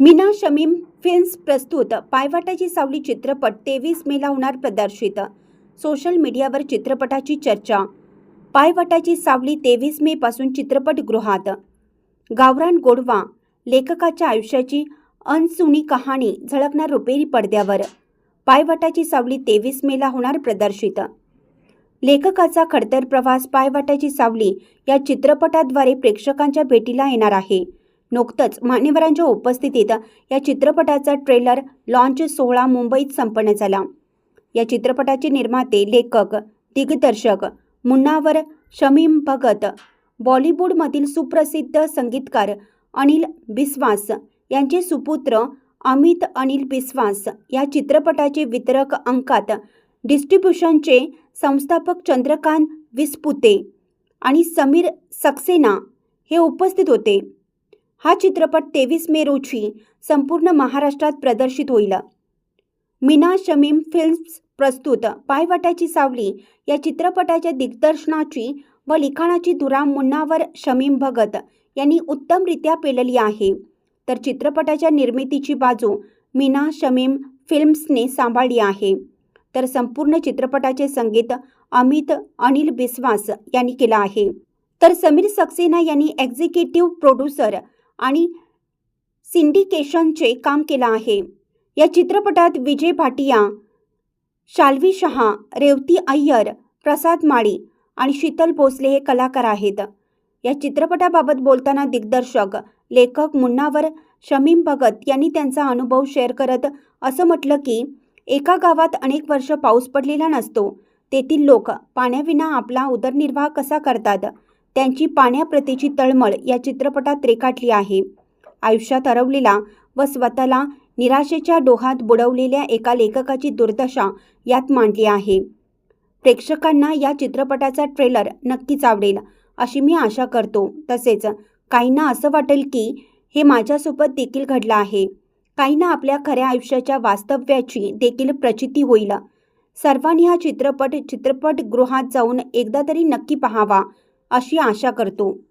Meena Shamim films प्रस्तुत पायवाटाची सावली चित्रपट तेवीस मेला होणार प्रदर्शित. सोशल मीडियावर चित्रपटाची चर्चा पायवाटाची सावली तेवीस मे पासून चित्रपटगृहात. गावरान गोडवा लेखकाच्या आयुष्याची अनसुनी कहाणी झळकणार रुपेरी पडद्यावर पायवाटाची सावली तेवीस मेला होणार प्रदर्शित. लेखकाचा खडतर प्रवास पायवाटाची सावली या चित्रपटाद्वारे प्रेक्षकांच्या भेटीला येणार आहे. नुकतंच मान्यवरांच्या उपस्थितीत या चित्रपटाचा ट्रेलर लॉन्च सोहळा मुंबईत संपन्न झाला. या चित्रपटाचे निर्माते लेखक दिग्दर्शक मुन्नावर शमीम भगत बॉलिवूडमधील सुप्रसिद्ध संगीतकार अनिल बिस्वास यांचे सुपुत्र अमित अनिल बिस्वास या चित्रपटाचे वितरक अंकात डिस्ट्रीब्युशनचे संस्थापक चंद्रकांत विस्पुते आणि समीर सक्सेना हे उपस्थित होते. हा चित्रपट तेवीस मे रोजी संपूर्ण महाराष्ट्रात प्रदर्शित होईल. मीना शमीम फिल्म्स प्रस्तुत पायवाटाची सावली या चित्रपटाच्या दिग्दर्शनाची व लिखाणाची धुरा मुन्नावर शमीम भगत यांनी उत्तमरित्या पेलली आहे. तर चित्रपटाच्या निर्मितीची बाजू मीना शमीम फिल्म्सने सांभाळली आहे. तर संपूर्ण चित्रपटाचे संगीत अमित अनिल बिस्वास यांनी केलं आहे. तर समीर सक्सेना यांनी एक्झिक्युटिव्ह प्रोड्युसर आणि सिंडिकेशनचे काम केलं आहे. या चित्रपटात विजय भाटिया शाल्वी शहा रेवती अय्यर प्रसाद माळी आणि शीतल भोसले हे कलाकार आहेत. या चित्रपटाबाबत बोलताना दिग्दर्शक लेखक मुन्नावर शमीम भगत यांनी त्यांचा अनुभव शेअर करत असं म्हटलं की एका गावात अनेक वर्ष पाऊस पडलेला नसतो. तेथील लोक पाण्याविना आपला उदरनिर्वाह कसा करतात? त्यांची पाण्याप्रतीची तळमळ या चित्रपटात रेखाटली आहे. आयुष्यात हरवलेला व स्वतःला निराशेच्या डोहात बुडवलेल्या एका लेखकाची दुर्दशा यात मांडली आहे. प्रेक्षकांना या चित्रपटाचा ट्रेलर नक्कीच आवडेल अशी मी आशा करतो. तसेच काहींना असं वाटेल की हे माझ्यासोबत देखील घडलं आहे. काहींना आपल्या खऱ्या आयुष्याच्या वास्तव्याची देखील प्रचिती होईल. सर्वांनी हा चित्रपट चित्रपटगृहात जाऊन एकदा तरी नक्की पाहावा. अशी आशा करतो.